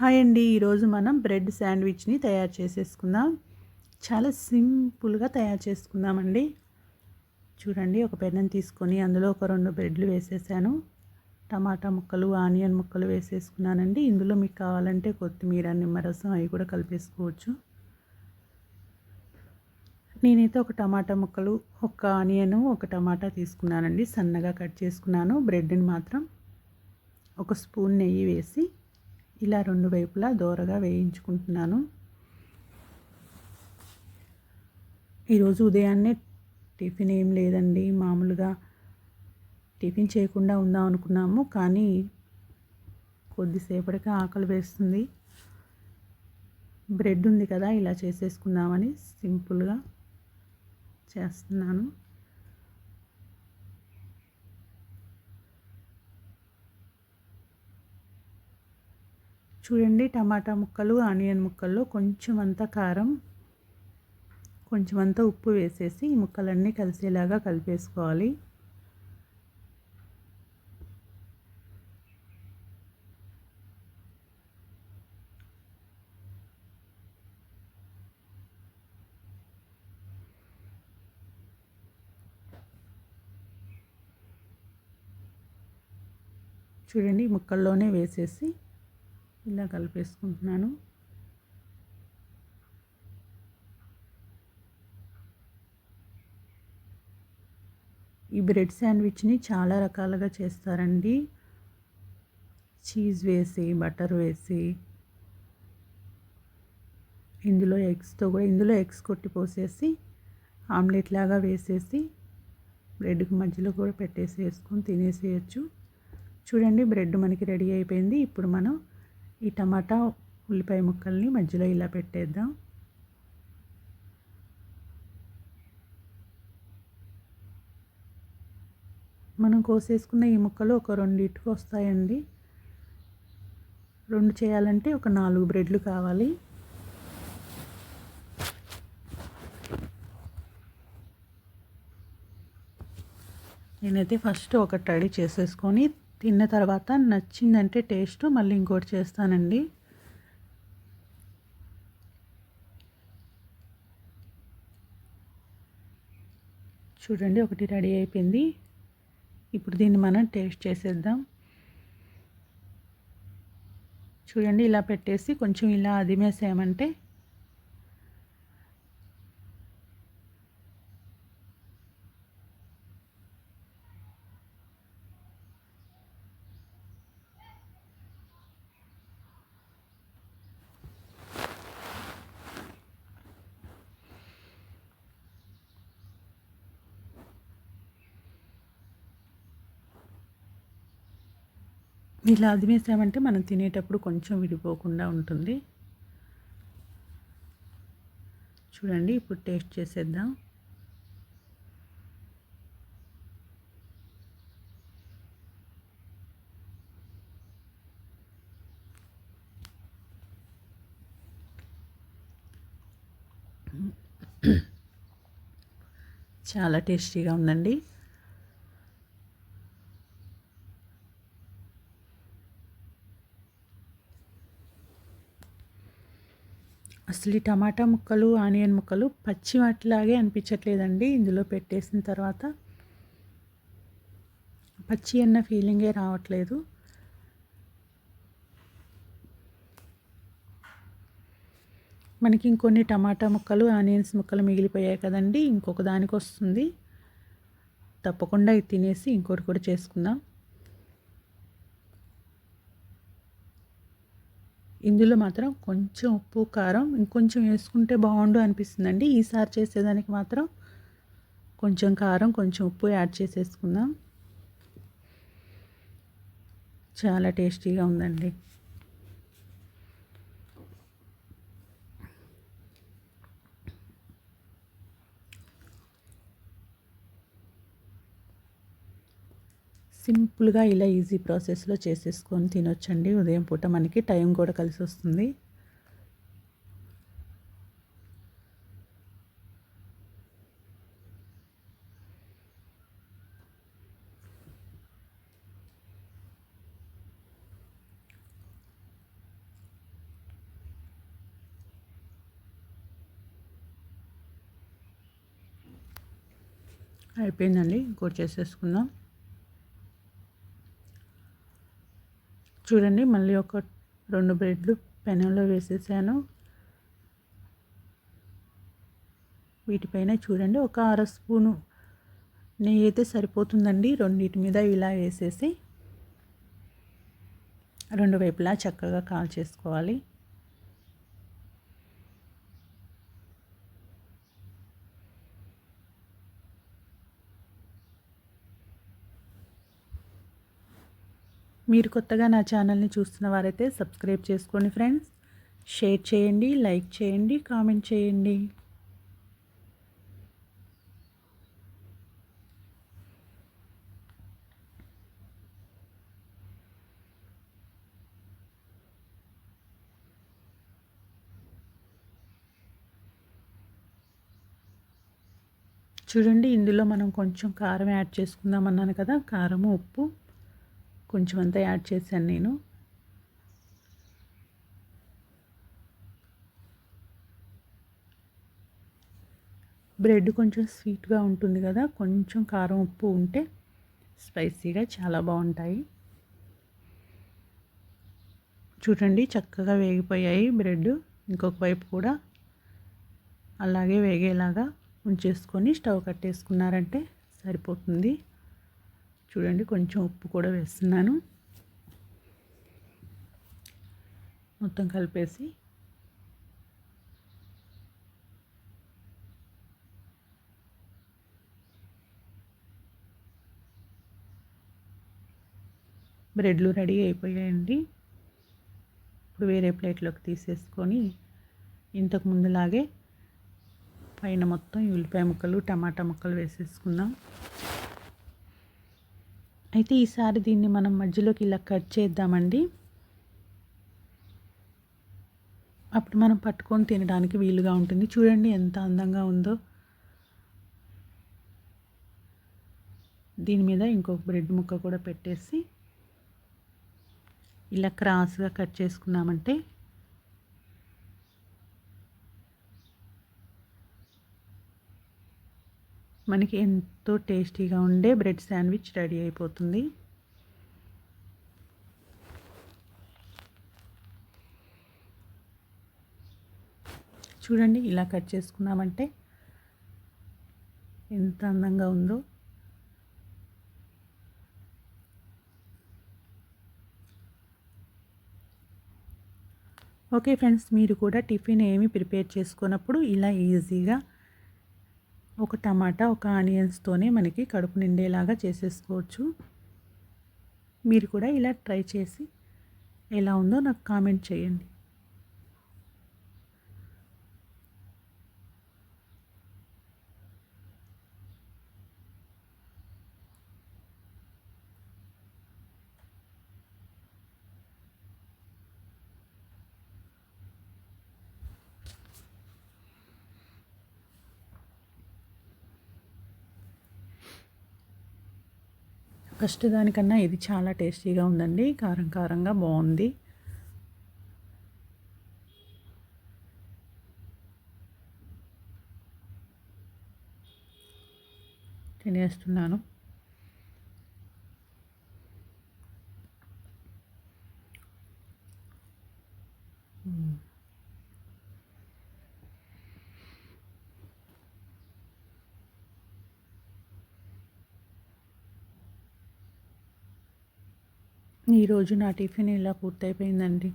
Hi అండి. ఈరోజు మనం బ్రెడ్ శాండ్విచ్ని తయారు చేసేసుకుందాం. చాలా సింపుల్గా తయారు చేసుకుందామండి. చూడండి ఒక పెనం తీసుకొని అందులో ఒక రెండు బ్రెడ్లు వేసేసాను. టమాటా ముక్కలు ఆనియన్ ముక్కలు వేసేసుకున్నానండి. ఇందులో మీకు కావాలంటే కొత్తిమీర నిమ్మరసం అవి కూడా కలిపేసుకోవచ్చు. నేనైతే ఒక టమాటా ముక్కలు ఒక ఆనియన్ ఒక టమాటా తీసుకున్నానండి. సన్నగా కట్ చేసుకున్నాను. బ్రెడ్ని మాత్రం ఒక స్పూన్ నెయ్యి వేసి ఇలా రెండు వైపులా దోరగా వేయించుకుంటున్నాను. ఈరోజు ఉదయాన్నే టిఫిన్ ఏం లేదండి. మామూలుగా టిఫిన్ చేయకుండా ఉందాం అనుకున్నాము కానీ కొద్దిసేపటికి ఆకలి వేస్తుంది. బ్రెడ్ ఉంది కదా ఇలా చేసేసుకుందామని సింపుల్గా చేస్తున్నాను. చూడండి టమాటా ముక్కలు ఆనియన్ ముక్కల్లో కొంచెం అంత కారం కొంచెం అంత ఉప్పు వేసేసి ఈ ముక్కలన్నీ కలిసేలాగా కలిపేసుకోవాలి. చూడండి ముక్కల్లోనే వేసేసి ఇలా కలిపేసుకుంటున్నాను. ఈ బ్రెడ్ శాండ్విచ్ని చాలా రకాలుగా చేస్తారండి. చీజ్ వేసి బటర్ వేసి ఇందులో ఎగ్స్తో కూడా ఇందులో ఎగ్స్ కొట్టి పోసేసి ఆమ్లెట్ లాగా వేసేసి బ్రెడ్కి మధ్యలో కూడా పెట్టేసి వేసుకొని తినేసేయచ్చు. చూడండి బ్రెడ్ మనకి రెడీ అయిపోయింది. ఇప్పుడు మనం ఈ టమాటా ఉల్లిపాయ ముక్కల్ని మధ్యలో ఇలా పెట్టేద్దాం. మనం కోసేసుకున్న ఈ ముక్కలు ఒక రెండింటికి వస్తాయండి. రెండు చేయాలంటే ఒక నాలుగు బ్రెడ్లు కావాలి. నేనైతే ఫస్ట్ ఒకటి రెడీ చేసేసుకొని తిన్న తర్వాత నచ్చిందంటే టేస్ట్ మళ్ళీ ఇంకోటి చేస్తానండి. చూడండి ఒకటి రెడీ అయిపోయింది. ఇప్పుడు దీన్ని మనం టేస్ట్ చేసేద్దాం. చూడండి ఇలా పెట్టేసి కొంచెం ఇలా అదిమేసామంటే ఇలా అదిమేసామంటే మనం తినేటప్పుడు కొంచెం విడిపోకుండా ఉంటుంది. చూడండి ఇప్పుడు టేస్ట్ చేసేద్దాం. చాలా టేస్టీగా ఉందండి. అసలు ఈ టమాటా ముక్కలు ఆనియన్ ముక్కలు పచ్చి వాటిలాగే అనిపించట్లేదండి. ఇందులో పెట్టేసిన తర్వాత పచ్చి అన్న ఫీలింగే రావట్లేదు. మనకి ఇంకొన్ని టమాటా ముక్కలు ఆనియన్స్ ముక్కలు మిగిలిపోయాయి కదండి. ఇంకొక దానికి వస్తుంది తప్పకుండా ఇది తినేసి ఇంకోటి కూడా చేసుకుందాం. ఇందులో మాత్రం కొంచెం ఉప్పు కారం ఇంకొంచెం వేసుకుంటే బాగుండు అనిపిస్తుందండి. ఈసారి చేసేదానికి మాత్రం కొంచెం కారం కొంచెం ఉప్పు యాడ్ చేసేసుకుందాం. చాలా టేస్టీగా ఉందండి. సింపుల్గా ఇలా ఈజీ ప్రాసెస్లో చేసేసుకొని తినొచ్చండి. ఉదయం పూట మనకి టైం కూడా కలిసి వస్తుంది. అయిపోయిందండి. ఇంకోటి చేసేసుకుందాం. చూడండి మళ్ళీ ఒక రెండు బ్రెడ్లు పెనంలో వేసేసాను. వీటిపైన చూడండి ఒక అర స్పూను నెయ్యి అయితే సరిపోతుందండి. రెండింటి మీద ఇలా వేసేసి రెండు వైపులా చక్కగా కాల్ చేసుకోవాలి మీరు కొత్తగా నా ఛానల్ని చూస్తున్న వారైతే సబ్స్క్రైబ్ చేసుకోండి ఫ్రెండ్స్. షేర్ చేయండి లైక్ చేయండి కామెంట్ చేయండి. చూడండి ఇందులో మనం కొంచెం కారం యాడ్ చేసుకుందాం అన్నాను కదా కారము ఉప్పు. కొంచెం అంతా యాడ్ చేశాను నేను. బ్రెడ్ కొంచెం స్వీట్గా ఉంటుంది కదా కొంచెం కారం ఉప్పు ఉంటే స్పైసీగా చాలా బాగుంటాయి. చూడండి చక్కగా వేగిపోయాయి బ్రెడ్. ఇంకొక వైపు కూడా అలాగే వేగేలాగా ఉంచేసుకొని స్టవ్ కట్టేసుకున్నారంటే సరిపోతుంది. చూడండి కొంచెం ఉప్పు కూడా వేస్తున్నాను. మొత్తం కలిపేసి బ్రెడ్లు రెడీ అయిపోయాయండి. ఇప్పుడు వేరే ప్లేట్లోకి తీసేసుకొని ఇంతకు ముందులాగే పైన మొత్తం ఉల్లిపాయ ముక్కలు టమాటా ముక్కలు వేసేసుకుందాం. అయితే ఈసారి దీన్ని మనం మధ్యలోకి ఇలా కట్ చేద్దామండి. అప్పుడు మనం పట్టుకొని తినడానికి వీలుగా ఉంటుంది. చూడండి ఎంత అందంగా ఉందో. దీని మీద ఇంకొక బ్రెడ్ ముక్క కూడా పెట్టేసి ఇలా క్రాస్గా కట్ చేసుకున్నామంటే మనకి ఎంతో టేస్టీగా ఉండే బ్రెడ్ శాండ్విచ్ రెడీ అయిపోతుంది. చూడండి ఇలా కట్ చేసుకున్నామంటే ఎంత అందంగా ఉందో. ఓకే ఫ్రెండ్స్ మీరు కూడా టిఫిన్ ఏమి ప్రిపేర్ చేసుకున్నప్పుడు ఇలా ఈజీగా ఒక టమాటా ఒక ఆనియన్స్తోనే మనకి కడుపు నిండేలాగా చేసేసుకోవచ్చు. మీరు కూడా ఇలా ట్రై చేసి ఎలా ఉందో నాకు కామెంట్ చేయండి. ఫస్ట్ దానికన్నా ఇది చాలా టేస్టీగా ఉందండి. కారం కారంగా బాగుంది. తినేస్తున్నాను. ఈరోజు నా టిఫిన్ ఇలా పూర్తయిపోయిందండి?